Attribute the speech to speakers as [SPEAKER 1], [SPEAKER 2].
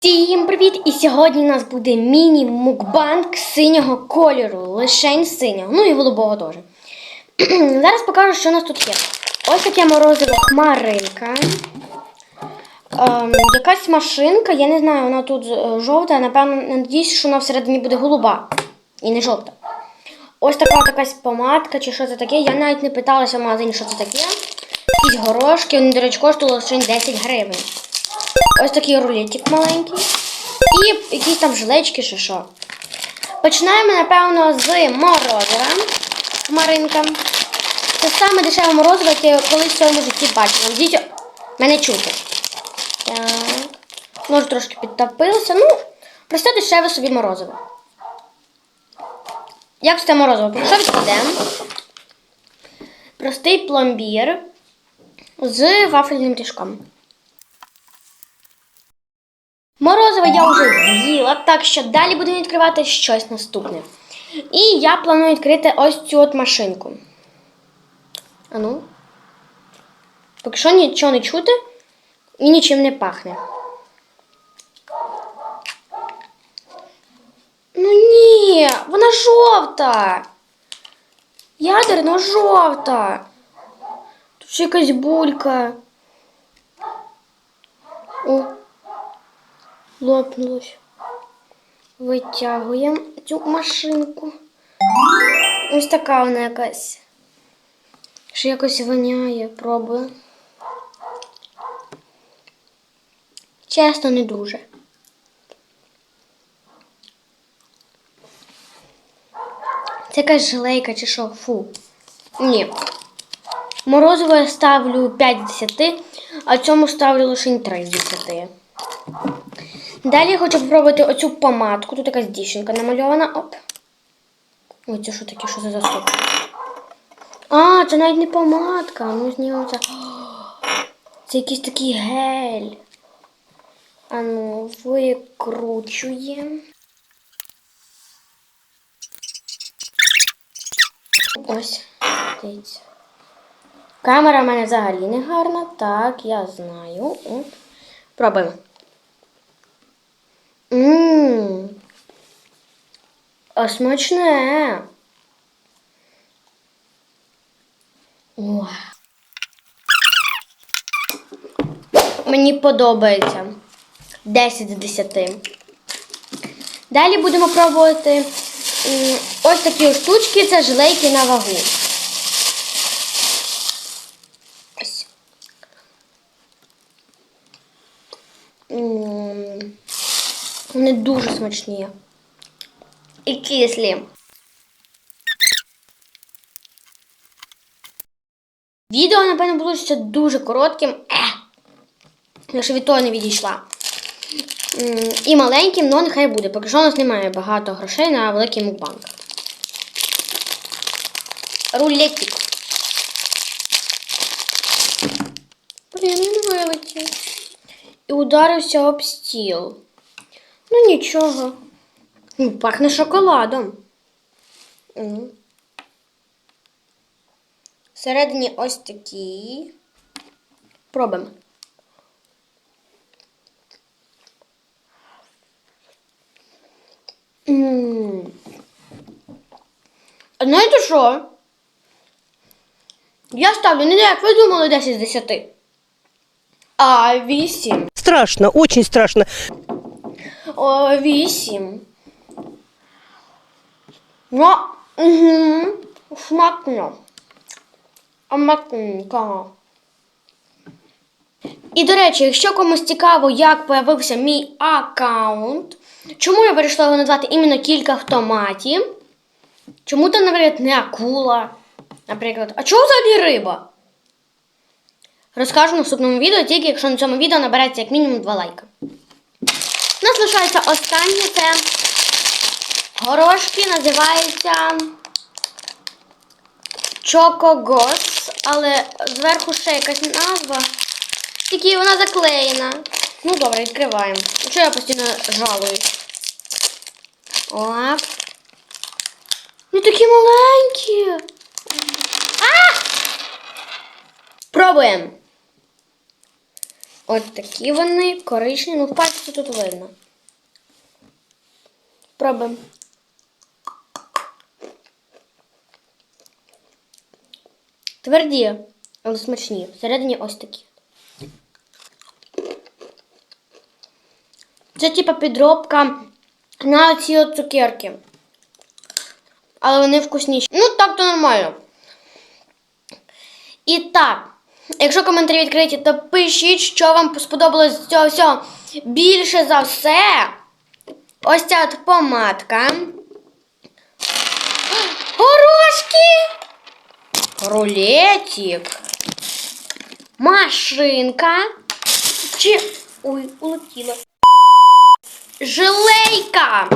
[SPEAKER 1] Всім привіт! І сьогодні у нас буде міні-мукбанк синього кольору. Лишень синього. Ну і голубого теж. Зараз покажу, що у нас тут є. Ось таке морозиво хмаринка. Ем, якась машинка, я не знаю, вона тут е, жовта, напевно, надіюсь, що вона всередині буде голуба. І не жовта. Ось така якась помадка чи що це таке. Я навіть не питалася в магазині, що це таке. Якісь горошки, вони, до речі, коштували лише 10 гривень. Ось такий рулетик маленький. І якісь там жилечки чи що. Починаємо, напевно, з морозива. Хмаринка. Це саме дешеве морозиво, яке я колись в своєму житті бачила. Дітя, мене чути. Так. Може трошки підтопилося. Ну, просте дешеве собі морозиво. Як це морозиво? Що відкладемо? Простий пломбір з вафельним ріжком. Морозиво я вже з'їла, так що далі будемо відкривати щось наступне. І я планую відкрити ось цю от машинку. Ану. Поки що нічого не чути і нічим не пахне. Ну ні, вона жовта. Ядерно жовта. Тут ще якась булька. О, лопнулось. Витягуємо цю машинку. Ось така вона якась. Ще якось воняє, пробую. Чесно, не дуже. Це якась жилейка чи що? Фу. Ні. Морозиво я ставлю 5 з 10, а цьому ставлю лише 3 з 10. Далі я хочу спробувати оцю помадку. Тут якась дівчинка намальована. Оп. Ой, це що таке? Що за стоп? А, це навіть не помадка. Ну, знімемо це. Це якийсь такий гель. А ну, викручуємо. Ось, дивіться. Камера в мене взагалі не гарна. Так, я знаю. Пробуємо. Ммм. А смачне. О. Мені подобається. 10 з 10. Далі будемо пробувати ось такі штучки, це жилейки на вагу. Ось. М, Вони дуже смачні. І кислі. Відео, напевно, було ще дуже коротким. Я ще від того не відійшла. І маленьким, але нехай буде. Поки що у нас немає багато грошей на великий мукбанк. Рулетик. Блін, він вилетів. І ударився об стіл. Ну нічого. Ну, пахне шоколадом. Всередині ось такі. Пробуємо. А Знаєте що? Я ставлю не як ви думали 10 з 10, а 8.
[SPEAKER 2] Страшно, очень страшно.
[SPEAKER 1] 8. Ну, угу. Смачно. Аматненько. І, до речі, якщо комусь цікаво, як появився мій аккаунт, чому я вирішила його назвати іменно кілька автоматів, чому там, наприклад, не акула, наприклад, а чого взагалі риба? Розкажу в наступному відео, тільки якщо на цьому відео набереться як мінімум 2 лайка. Нас лишається останнє це горошки, називається Чокогос, але зверху ще якась назва. Тільки вона заклеєна. Ну добре, відкриваємо. Чого я постійно жалуюсь? Оп. Ну такі маленькі. А! Пробуємо. Ось такі вони коричневі, ну в пальці тут видно. Пробуємо. Тверді, але смачні. Всередині ось такі. Це типа підробка на ці от цукерки. Але вони вкусніші. Ну, так то нормально. І так, якщо коментарі відкриті, то пишіть, що вам сподобалось з цього всього. Більше за все. Ось ця от помадка. Горошки! Рулетик. Машинка. Чи. Ой, улетіла. Жилейка.